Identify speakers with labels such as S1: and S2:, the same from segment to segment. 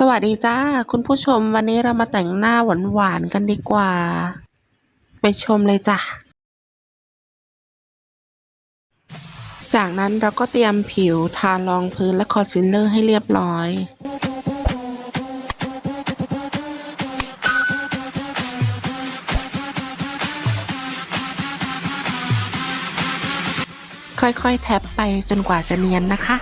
S1: สวัสดีจ้าคุณผู้ชมวันนี้เรามาแต่งหน้าหวานๆกันดีกว่า ไปชมเลยจ้ะ จากนั้นเราก็เตรียมผิวทารองพื้นและคอนซีลเลอร์ให้เรียบร้อยค่อยๆ แท็บไปจนกว่าจะเนียนนะคะ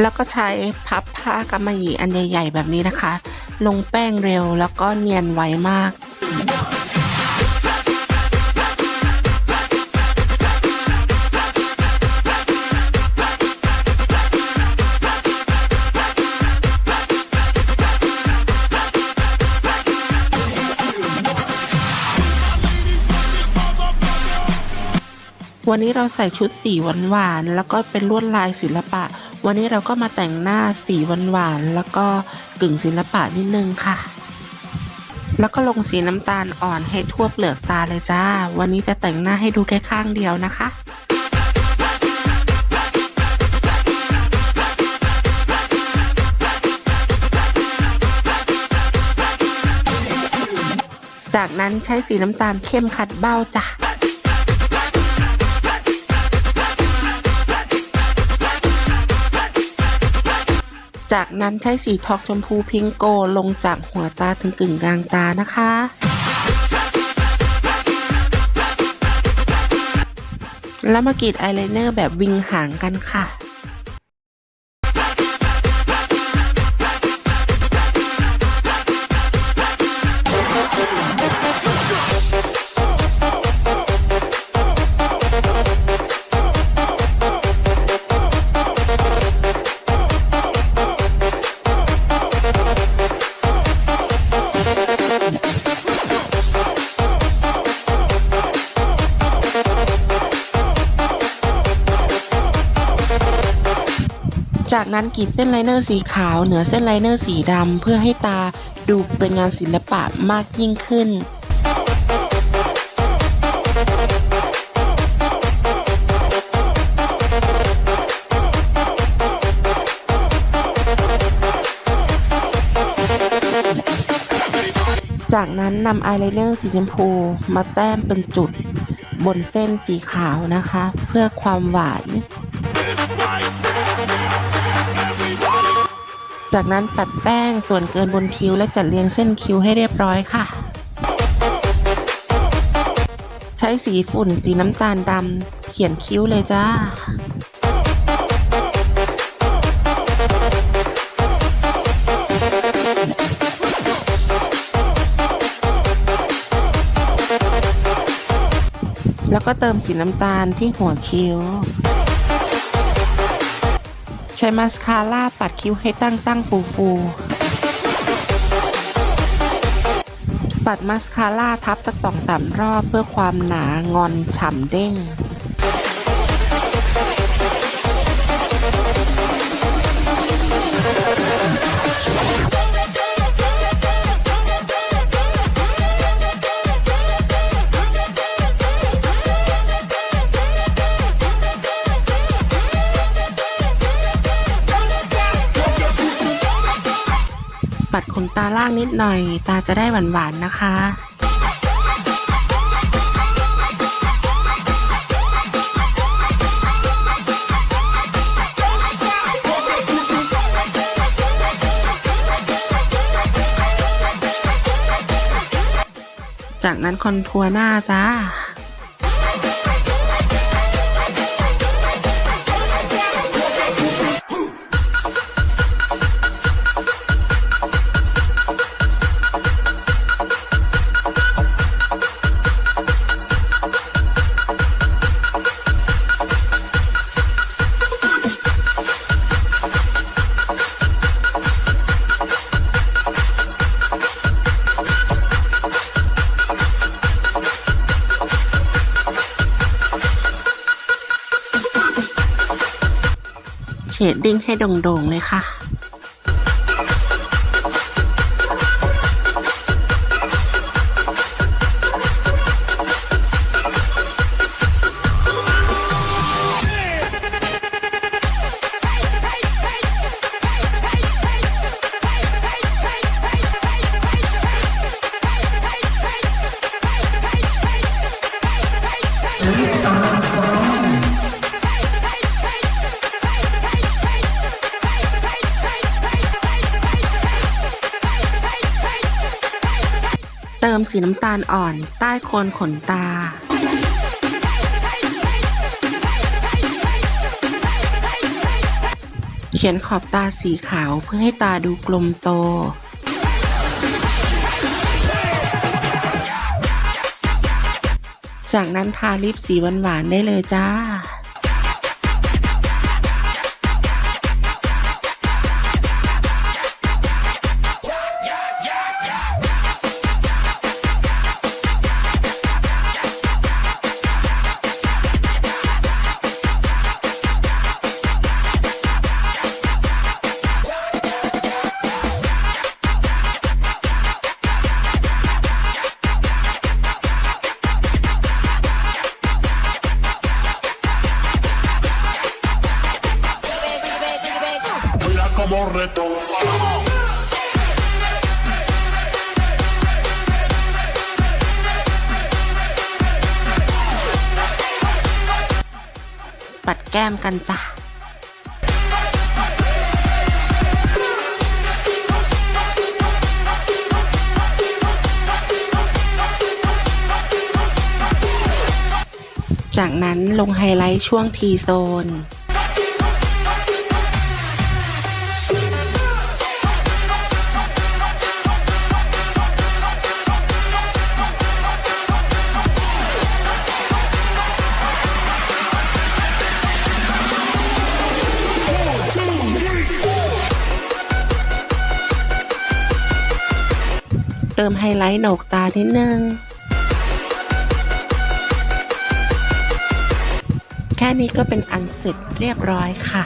S1: แล้วก็ใช้พับผ้ากำมะหยี่อันใหญ่ ๆ แบบนี้นะคะ ลงแป้งเร็วแล้วก็เนียนไวมาก วันนี้เราใส่ชุดสีหวานๆแล้วก็เป็นลวดลายศิลปะ วันนี้เราก็มาแต่งหน้าสีหวานๆแล้วก็กึ่งศิลปะนิดนึงค่ะ แล้วก็ลงสีน้ำตาลอ่อนให้ทั่วเปลือกตาเลยจ้า วันนี้จะแต่งหน้าให้ดูแค่ข้างเดียวนะคะจากนั้นใช้สีน้ำตาลเข้มขัดเบ้าจ้ะ จากนั้นใช้สีทองชมพูพิงโกลงจากหัวตาถึงกึ่งกลางตานะคะ แล้วมากรีดอายไลเนอร์แบบวิงหางกันค่ะ จากนั้นกรีดเส้นไลเนอร์สีขาวเหนือเส้นไลเนอร์สีดำเพื่อให้ตาดูเป็นงานศิลปะมากยิ่งขึ้น จากนั้นนำอายไลเนอร์สีชมพูมาแต้มเป็นจุดบนเส้นสีขาวนะคะ เพื่อความหวาน จากนั้นปัดแป้งส่วนเกินบนคิ้วและจัดเรียงเส้นคิ้วให้เรียบร้อยค่ะ ใช้สีฝุ่นสีน้ำตาลดำเขียนคิ้วเลยจ้าแล้วก็เติมสีน้ำตาลที่หัวคิ้ว ใช้มาสคาร่าปัดคิ้วให้ตั้งตั้งฟูฟูปัดมาสคาร่าทับสักสองสามรอบเพื่อความหนางอนฉ่ำเด้ง ปัดขนตาล่างนิดหน่อย ตาจะได้หวานๆนะคะจากนั้นคอนทัวร์หน้าจ้า ดดิ้งให้โด่งๆเลยค่ะ เติมสีน้ำตาลอ่อนใต้โคนขนตา เขียนขอบตาสีขาวเพื่อให้ตาดูกลมโต จากนั้นทาลิปสีหวานๆได้เลยจ้า ปัดแก้มกันจ้ะจากนั้นลงไฮไลท์ช่วงทีโซน เติมไฮไลท์หนกตานิดนึง แค่นี้ก็เป็นอันเสร็จเรียบร้อยค่ะ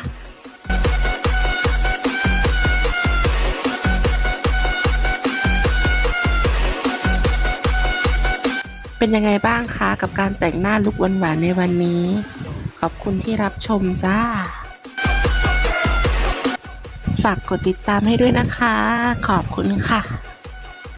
S1: เป็นยังไงบ้างคะกับการแต่งหน้าลุกหวานๆในวันนี้ ขอบคุณที่รับชมจ้า ฝากกดติดตามให้ด้วยนะคะ ขอบคุณค่ะ